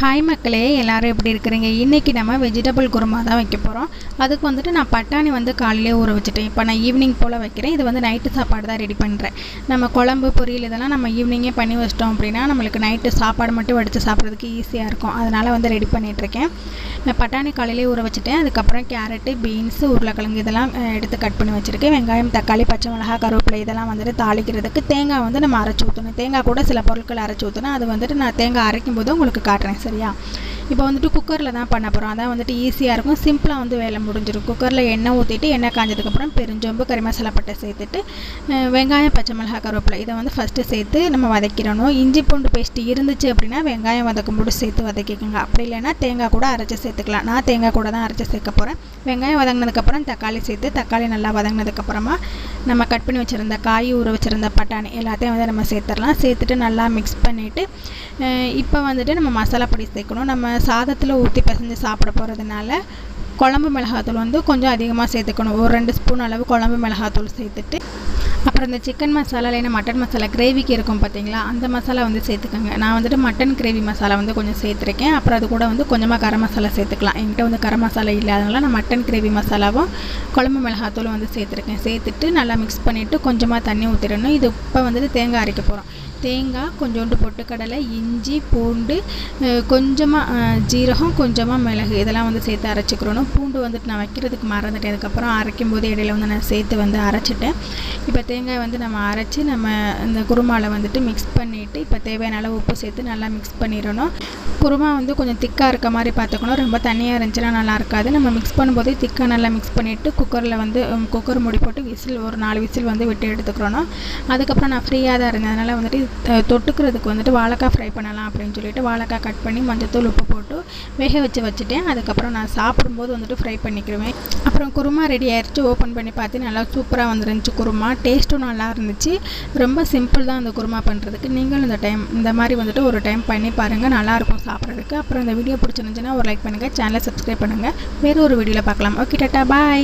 Hi மக்களே எல்லோரும் எப்படி இருக்கிறீங்க? இன்றைக்கி நம்ம வெஜிடபிள் குருமா தான் வைக்க போகிறோம் அதுக்கு வந்துட்டு நான் பட்டாணி வந்து காலையிலே ஊற வச்சுட்டேன். இப்போ நான் ஈவினிங் போல் வைக்கிறேன். இது வந்து நைட்டு சாப்பாடு தான் ரெடி பண்ணுறேன் நம்ம குழம்பு பொரியல் இதெல்லாம் நம்ம ஈவினிங்கே பண்ணி வச்சிட்டோம் அப்படின்னா நம்மளுக்கு நைட்டு சாப்பாடு மட்டும் வடித்து சாப்பிட்றதுக்கு ஈஸியாக இருக்கும். அதனால் வந்து ரெடி பண்ணிகிட்ருக்கேன் நான் பட்டாணி காலையிலே ஊற வச்சுட்டேன். அதுக்கப்புறம் கேரட்டு பீன்ஸு உருளைக்கிழங்கு இதெல்லாம் எடுத்து கட் பண்ணி வச்சுருக்கேன். வெங்காயம் தக்காளி பச்சை மிளகாய் கருவேப்பிலை இதெல்லாம் வந்துட்டு தாளிக்கிறதுக்கு தேங்காய் வந்து நம்ம அரைச்சி ஊற்றணும் தேங்காய் கூட சில பொருட்கள் அரைச்சி ஊற்றணும் அது வந்துட்டு நான் தேங்காய் அரைக்கும் போது உங்களுக்கு காட்டுறேன் சரியா? இப்போ வந்துட்டு குக்கரில் தான் பண்ண போகிறோம் அதான் வந்துட்டு ஈஸியாக இருக்கும். சிம்பிளாக வந்து வேலை முடிஞ்சிடும் குக்கரில் எண்ணெய் ஊற்றிட்டு எண்ணெய் காஞ்சதுக்கப்புறம் பெருஞ்சொம்பு கறி மசாலா பட்டை சேர்த்துட்டு வெங்காயம் பச்சை மிளகாய் கருவேப்பிலை இதை வந்து ஃபஸ்ட்டு சேர்த்து நம்ம வதக்கிடணும். இஞ்சி பூண்டு பேஸ்ட் இருந்துச்சு அப்படின்னா வெங்காயம் வதக்கும் போது சேர்த்து வதக்கிக்கோங்க. அப்படி இல்லைன்னா தேங்காய் கூட அரைச்சி சேர்த்துக்கலாம். நான் தேங்காய் கூட தான் அரைச்சி சேர்க்க போகிறேன் வெங்காயம் வதங்கினதுக்கப்புறம் தக்காளி சேர்த்து தக்காளி நல்லா வதங்கினதுக்கப்புறமா நம்ம கட் பண்ணி வச்சுருந்த காய் ஊற வச்சுருந்த பட்டாணி எல்லாத்தையும் வந்து நம்ம சேர்த்துடலாம். சேர்த்துட்டு நல்லா மிக்ஸ் பண்ணிவிட்டு இப்போ வந்துட்டு நம்ம மசாலா பொடி சேர்க்கணும். நம்ம சாதத்தில் ஊற்றி பிசைஞ்சு சாப்பிட போகிறதுனால குழம்பு மிளகாத்தூள் வந்து கொஞ்சம் அதிகமாக சேர்த்துக்கணும். ஒரு ரெண்டு ஸ்பூன் அளவு குழம்பு மிளகாத்தூள் சேர்த்துட்டு அப்புறம் இந்த சிக்கன் மசாலா இல்லைன்னா மட்டன் மசாலா கிரேவிக்கு இருக்கும் பார்த்தீங்களா? அந்த மசாலா வந்து சேர்த்துக்கோங்க. நான் வந்துட்டு மட்டன் கிரேவி மசாலா வந்து கொஞ்சம் சேர்த்துருக்கேன். அப்புறம் அது கூட வந்து கொஞ்சமாக கரம் மசாலா சேர்த்துக்கலாம். என்கிட்ட வந்து கரம் மசாலா இல்லாதனால நான் மட்டன் கிரேவி மசாலாவும் குழம்பு மிளகாத்தூளும் வந்து சேர்த்துருக்கேன். சேர்த்துட்டு நல்லா மிக்ஸ் பண்ணிவிட்டு கொஞ்சமாக தண்ணி ஊற்றிடணும் இது இப்போ வந்துட்டு தேங்காய் அரைக்க போகிறோம் தேங்காய் கொஞ்சோண்டு பொட்டுக்கடலை இஞ்சி பூண்டு கொஞ்சமாக ஜீரகம் கொஞ்சமாக மிளகு இதெல்லாம் வந்து சேர்த்து அரைச்சிக்கிறணும். பூண்டு வந்துட்டு நான் வைக்கிறதுக்கு மறந்துட்டேன். அதுக்கப்புறம் அரைக்கும் போது இடையில வந்து நான் சேர்த்து வந்து அரைச்சிட்டேன். இப்போ தேங்காய் வந்து நம்ம அரைச்சி நம்ம இந்த குருமாவில் வந்துட்டு மிக்ஸ் பண்ணிவிட்டு இப்போ தேவையான அளவு உப்பு சேர்த்து நல்லா மிக்ஸ் பண்ணிடணும். குருமா வந்து கொஞ்சம் திக்காக இருக்க மாதிரி பார்த்துக்கணும். ரொம்ப தண்ணியாக இருந்துச்சுன்னா நல்லா இருக்காது. நம்ம மிக்ஸ் பண்ணும்போதே திக்காக நல்லா மிக்ஸ் பண்ணிவிட்டு குக்கரில் வந்து குக்கர் மூடி போட்டு விசில் ஒரு நாலு விசில் வந்து விட்டு எடுத்துக்கிறணும் அதுக்கப்புறம் நான் ஃப்ரீயாக தான் இருந்தேன். அதனால் வந்துட்டு தொட்டுக்கிறதுக்கு வந்துட்டு வாழைக்காய் ஃப்ரை பண்ணலாம் அப்படின்னு சொல்லிட்டு வாழைக்காய் கட் பண்ணி மஞ்சத்தூள் உப்பு போட்டு வேக வச்சு வச்சுட்டேன். அதுக்கப்புறம் நான் சாப்பிடும்போது வந்துட்டு ஃப்ரை பண்ணிக்கிடுவேன் அப்புறம் குருமா ரெடி ஆயிடுச்சு ஓப்பன் பண்ணி பார்த்து நல்லா சூப்பராக வந்துருந்துச்சு குருமா. டேஸ்ட்டும் நல்லா இருந்துச்சு ரொம்ப சிம்பிள் தான் அந்த குருமா பண்ணுறதுக்கு நீங்களும் இந்த டைம் இந்த மாதிரி வந்துட்டு ஒரு டைம் பண்ணி பாருங்கள் நல்லாயிருக்கும் சாப்பிட்றதுக்கு. அப்புறம் இந்த வீடியோ பிடிச்சிருந்துச்சுன்னா ஒரு லைக் பண்ணுங்கள் சேனலை சப்ஸ்கிரைப் பண்ணுங்கள் வேறு ஒரு வீடியோவில் பார்க்கலாம். ஓகே டாட்டா பாய்